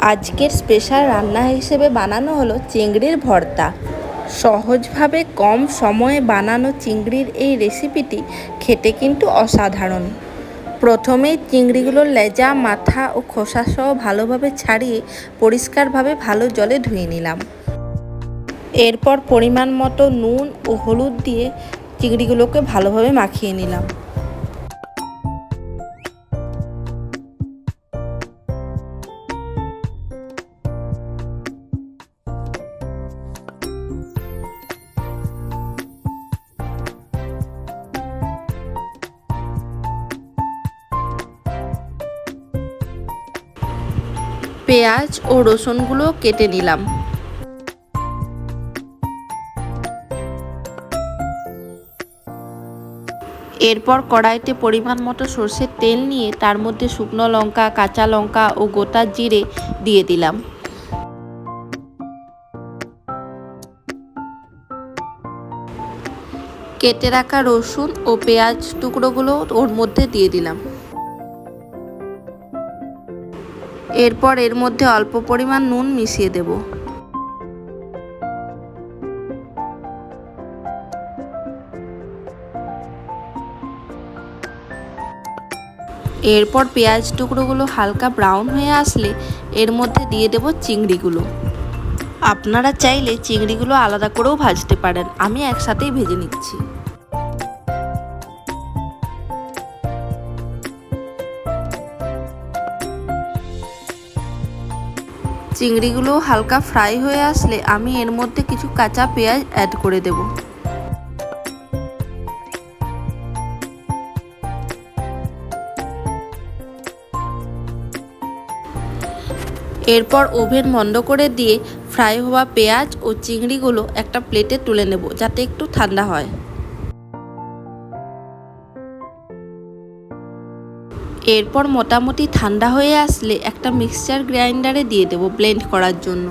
আজকের স্পেশাল রান্না হিসেবে বানানো হলো চিংড়ির ভর্তা। সহজভাবে কম সময়ে বানানো চিংড়ির এই রেসিপিটি খেতে কিন্তু অসাধারণ। প্রথমেই চিংড়িগুলোর লেজা, মাথা ও খোসা সহ ভালোভাবে ছাড়িয়ে পরিষ্কারভাবে ভালো জলে ধুয়ে নিলাম। এরপর পরিমাণ মতো নুন ও হলুদ দিয়ে চিংড়িগুলোকে ভালোভাবে মাখিয়ে নিলাম। পেঁয়াজ ও রসুনগুলো কেটে নিলাম। এরপর কড়াইতে পরিমাণ মতো সর্ষের তেল নিয়ে তার মধ্যে শুকনো লঙ্কা, কাঁচা লঙ্কা ও গোটা জিরে দিয়ে দিলাম। কেটে রাখা রসুন ও পেঁয়াজ টুকরোগুলো ওর মধ্যে দিয়ে দিলাম। এরপর এর মধ্যে অল্প পরিমাণ নুন মিশিয়ে দেব। এরপর পেঁয়াজ টুকরোগুলো হালকা ব্রাউন হয়ে আসলে এর মধ্যে দিয়ে দেব চিংড়িগুলো। আপনারা চাইলে চিংড়িগুলো আলাদা করেও ভাজতে পারেন। আমি একসাথেই ভেজে নিচ্ছি। চিংড়িগুলো হালকা ফ্রাই হয়ে আসলে আমি এর মধ্যে কিছু কাঁচা পেঁয়াজ অ্যাড করে দেব। এরপর ওভেন বন্ধ করে দিয়ে ফ্রাই হওয়া পেঁয়াজ ও চিংড়িগুলো একটা প্লেটে তুলে নেব যাতে একটু ঠান্ডা হয়। এরপর মোটামুটি ঠান্ডা হয়ে আসলে একটা মিক্সচার গ্রাইন্ডারে দিয়ে দেবো ব্লেন্ড করার জন্য।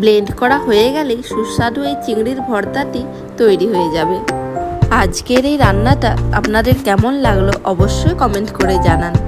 ব্লেন্ড করা হয়ে গেলেই সুস্বাদু এই চিংড়ির ভর্তাটি তৈরি হয়ে যাবে। আজকের এই রান্নাটা আপনাদের কেমন লাগল অবশ্যই কমেন্ট করে জানান।